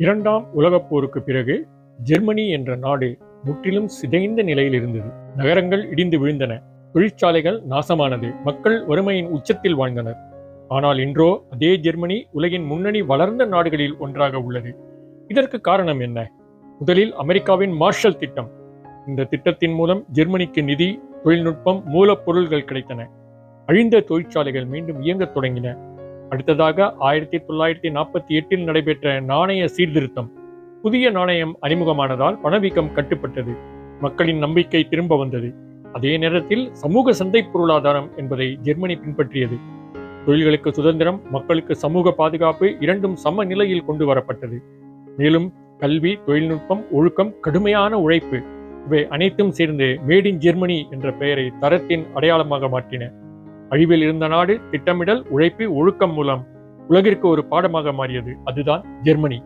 இரண்டாம் உலகப் போருக்கு பிறகு ஜெர்மனி என்ற நாடு முற்றிலும் சிதைந்த நிலையில் இருந்தது. நகரங்கள் இடிந்து விழுந்தன. தொழிற்சாலைகள் நாசமானது. மக்கள் வறுமையின் உச்சத்தில் வாழ்ந்தனர். ஆனால் இன்றோ அதே ஜெர்மனி உலகின் முன்னணி வளர்ந்த நாடுகளில் ஒன்றாக உள்ளது. இதற்கு காரணம் என்ன? முதலில் அமெரிக்காவின் மார்ஷல் திட்டம். இந்த திட்டத்தின் மூலம் ஜெர்மனிக்கு நிதி தொழில்நுட்பம் மூலப்பொருள்கள் கிடைத்தன. அழிந்த தொழிற்சாலைகள் மீண்டும் இயங்கத் தொடங்கின. அடுத்ததாக ஆயிரத்தி தொள்ளாயிரத்தி நாற்பத்தி எட்டில் நடைபெற்ற நாணய சீர்திருத்தம். புதிய நாணயம் அறிமுகமானதால் பணவீக்கம் கட்டுப்பட்டது. மக்களின் நம்பிக்கை திரும்ப வந்தது. அதே நேரத்தில் சமூக சந்தை பொருளாதாரம் என்பதை ஜெர்மனி பின்பற்றியது. தொழில்களுக்கு சுதந்திரம் மக்களுக்கு சமூக பாதுகாப்பு இரண்டும் சம நிலையில் கொண்டு வரப்பட்டது. மேலும் கல்வி தொழில்நுட்பம் ஒழுக்கம் கடுமையான உழைப்பு இவை அனைத்தும் சேர்ந்து மேட் இன் ஜெர்மனி என்ற பெயரை தரத்தின் அடையாளமாக மாற்றின. அழிவில் இருந்த நாடு திட்டமிடல் உழைப்பு ஒழுக்கம் மூலம் உலகிற்கு ஒரு பாடமாக மாறியது. அதுதான் ஜெர்மனி.